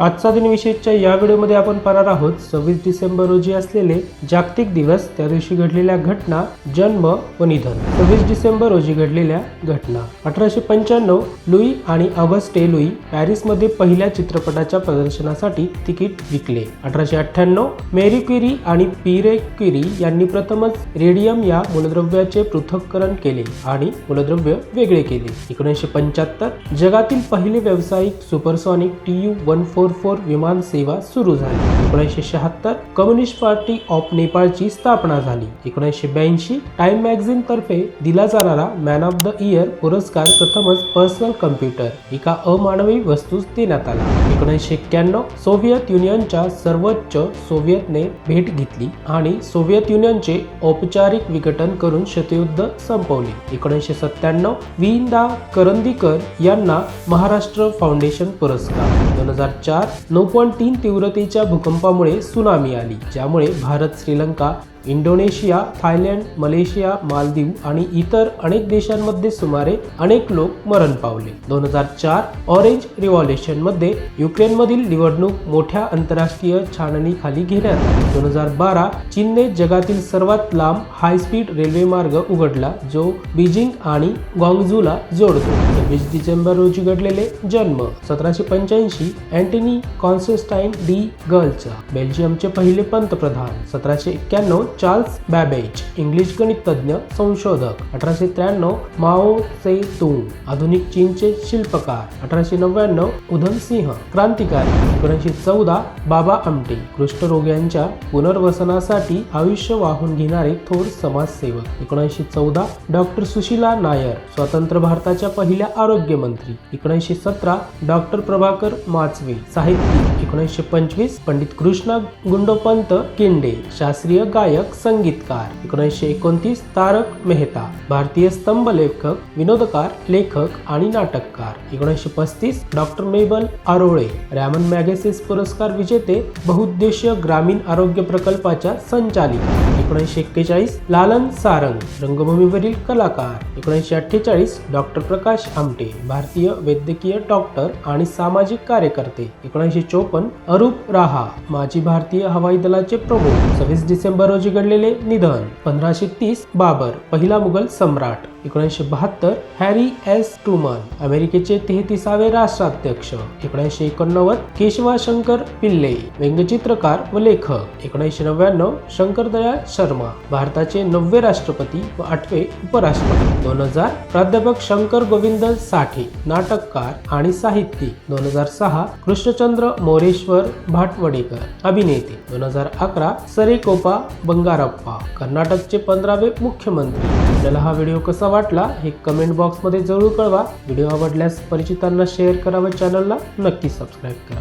आजचा दिन विशेषच्या या व्हिडिओमध्ये आपण पाहणार आहोत सव्वीस डिसेंबर रोजी असलेले जागतिक दिवस त्या दिवशी घडलेल्या घटना जन्म व निधन. सव्वीस डिसेंबर रोजी घडलेल्या घटना. अठराशे पंच्याण्णव लुई आणि अगस्टे लुई पॅरिसमध्ये पहिल्या चित्रपटाच्या प्रदर्शनासाठी तिकीट विकले. अठराशे अठ्ठ्याण्णव मेरी क्युरी आणि पिरे क्युरी यांनी प्रथमच रेडियम या मूलद्रव्याचे पृथक्करण केले आणि मूलद्रव्य वेगळे केले. एकोणीसशे पंच्याहत्तर जगातील पहिले व्यावसायिक supersonic T U one four four विमान सेवा सुरू झाली. एकोणीसशे शहात्तर कम्युनिस्ट पार्टी ऑफ नेपाळची स्थापना झाली. एकोणीसशे ब्याऐंशी टाइम मॅगझिन तर्फे दिला जाणारा मॅन ऑफ द इयर पुरस्कार प्रथमच पर्सनल कम्प्युटर एका अमानवी वस्तूस देण्यात आला. एकोणीसशे एक्क्याण्णव सोव्हिएत युनियनच्या सर्वोच्च सोव्हिएतने भेट घेतली आणि सोव्हिएत युनियनचे औपचारिक विघटन करून शतयुद्ध संपवले. एकोणीसशे सत्त्याण्णव विंदा करंदीकर यांना महाराष्ट्र फाउंडेशन पुरस्कार. दोन हजार चार नऊ पॉईंट तीन तीव्रतेच्या भूकंपामुळे सुनामी आली ज्यामुळे Bharat Sri Lanka Indonesia Thailand Malaysia Maldives आणि इतर अनेक देशांमध्ये सुमारे अनेक लोक मरण पावले. दोन हजार चार ऑरेंज रिव्हॉल्युशनमध्ये युक्रेनमधील निवडणूक मोठ्या आंतरराष्ट्रीय छाननीखाली घेण्यात आली. दोन हजार बारा चीनने जगातील सर्वात लांब हाय स्पीड रेल्वे मार्ग उघडला जो बीजिंग आणि ग्वांगझूला जोडतो. वीस डिसेंबर रोजी घडलेले जन्म सतराशे पंच्याऐंशी अँटनी कॉन्सेस्टाईन डी गर्लचा बेल्जियमचे पहिले पंतप्रधान सतराशे एक्क्याण्णव चार्ल्स बॅबेज इंग्लिश गणित तज्ञ संशोधक. अठराशे त्र्याण्णव माओ से तुंग आधुनिक चीनचे शिल्पकार. अठराशे नव्याण्णव उधम सिंह क्रांतिकारी. एकोणीसशे चौदा बाबा आमटे कुष्ठरोग्यांच्या पुनर्वसनासाठी आयुष्य वाहून घेणारे थोर समाजसेवक. एकोणीसशे चौदा डॉक्टर सुशीला नायर स्वतंत्र भारताच्या पहिल्या आरोग्यमंत्री. एकोणीसशे सतरा डॉक्टर प्रभाकर माचवे साहित्यिक. एकोणीसशे पंचवीस पंडित कृष्णा गुंडोपंत केंडे शास्त्रीय गायक संगीतकार एकोणीसशे एकोणतीस तारक मेहता भारतीय स्तंभ लेखक विनोदकार लेखक आणि नाटककार एकोणीसशे पस्तीस डॉक्टर मेबल आरोळे रॅमन मॅगेसिस पुरस्कार विजेते बहुउद्देशीय ग्रामीण आरोग्य प्रकल्पाच्या संचालित एकोणीसशे एक्केचाळीस लालन सारंग रंगभूमीवरील कलाकार एकोणीसशे अठ्ठेचाळीस डॉक्टर प्रकाश आमटे भारतीय वैद्यकीय डॉक्टर आणि सामाजिक कार्यकर्ते एकोणीसशे चोपन्न अरूप राहा माजी भारतीय हवाई दलाचे प्रमुख सव्वीस डिसेंबर रोजी चिघडलेले निधन. पंधराशे तीस बाबर पहिला मुघल सम्राट. एकोणीसशे बहात्तर हॅरी एस. ट्रुमन अमेरिकेचे तेहतीसावे राष्ट्राध्यक्ष. एकोणीसशे एकोणनव्वद केशवा शंकर पिल्ले व्यंगचित्रकार व लेखक. एकोणीसशे नव्याण्णव शंकर दयाळ शर्मा भारताचे नववे राष्ट्रपती व आठवे उपराष्ट्रपती. दोन हजार प्राध्यापक शंकर गोविंद साठे नाटककार आणि साहित्यिक. दोन हजार सहा कृष्णचंद्र मोरेश्वर भाटवडेकर अभिनेते. दोन हजार अकरा सरेकोपा बंग बंगारप्पा कर्नाटकचे पंधरावे मुख्यमंत्री. आपल्याला हा व्हिडिओ कसा वाटला हे कमेंट बॉक्समध्ये जरूर कळवा. व्हिडिओ आवडल्यास परिचितांना शेअर करा व चॅनलला नक्की सबस्क्राईब करा.